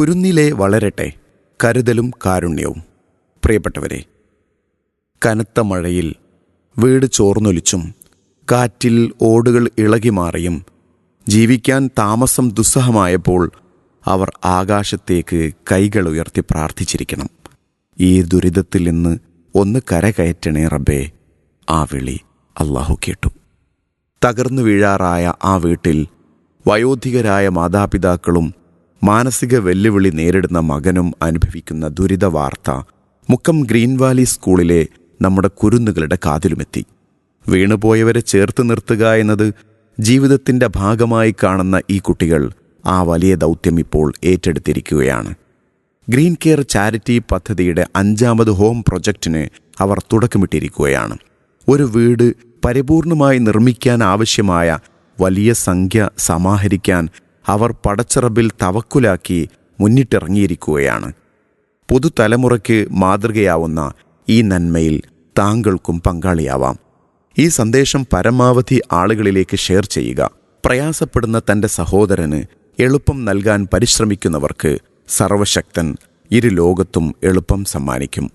കുരുന്നിലെ വളരട്ടെ കരുതലും കാരുണ്യവും. പ്രിയപ്പെട്ടവരെ കനത്ത മഴയിൽ വീട് ചോർന്നൊലിച്ചും കാറ്റിൽ ഓടുകൾ ഇളകി മാറിയും ജീവിക്കാൻ താമസം ദുസ്സഹമായപ്പോൾ അവർ ആകാശത്തേക്ക് കൈകൾ ഉയർത്തി പ്രാർത്ഥിച്ചിരിക്കണം. ഈ ദുരിതത്തിൽ നിന്ന് ഒന്ന് കരകയറ്റണേ റബ്ബേ ആ വിളി അള്ളാഹു കേട്ടു. തകർന്നു വീഴാറായ ആ വീട്ടിൽ വയോധികരായ മാതാപിതാക്കളും മാനസിക വെല്ലുവിളി നേരിടുന്ന മകനും അനുഭവിക്കുന്ന ദുരിത വാർത്ത മുക്കം ഗ്രീൻ വാലി സ്കൂളിലെ നമ്മുടെ കുരുന്നുകളുടെ കാതിലുമെത്തി. വീണുപോയവരെ ചേർത്ത് നിർത്തുക എന്നത് ജീവിതത്തിന്റെ ഭാഗമായി കാണുന്ന ഈ കുട്ടികൾ ആ വലിയ ദൗത്യം ഇപ്പോൾ ഏറ്റെടുത്തിരിക്കുകയാണ്. ഗ്രീൻ കെയർ ചാരിറ്റി പദ്ധതിയുടെ അഞ്ചാമത് ഹോം പ്രൊജക്റ്റിന് അവർ തുടക്കമിട്ടിരിക്കുകയാണ്. ഒരു വീട് പരിപൂർണമായി നിർമ്മിക്കാൻ ആവശ്യമായ വലിയ സംഖ്യ സമാഹരിക്കാൻ അവർ പടച്ചിറബിൽ തവക്കുലാക്കി മുന്നിട്ടിറങ്ങിയിരിക്കുകയാണ്. പുതുതലമുറയ്ക്ക് മാതൃകയാവുന്ന ഈ നന്മയിൽ താങ്കൾക്കും പങ്കാളിയാവാം. ഈ സന്ദേശം പരമാവധി ആളുകളിലേക്ക് ഷെയർ ചെയ്യുക. പ്രയാസപ്പെടുന്ന തന്റെ സഹോദരന് എളുപ്പം നൽകാൻ പരിശ്രമിക്കുന്നവർക്ക് സർവശക്തൻ ഇരു ലോകത്തും എളുപ്പം സമ്മാനിക്കും.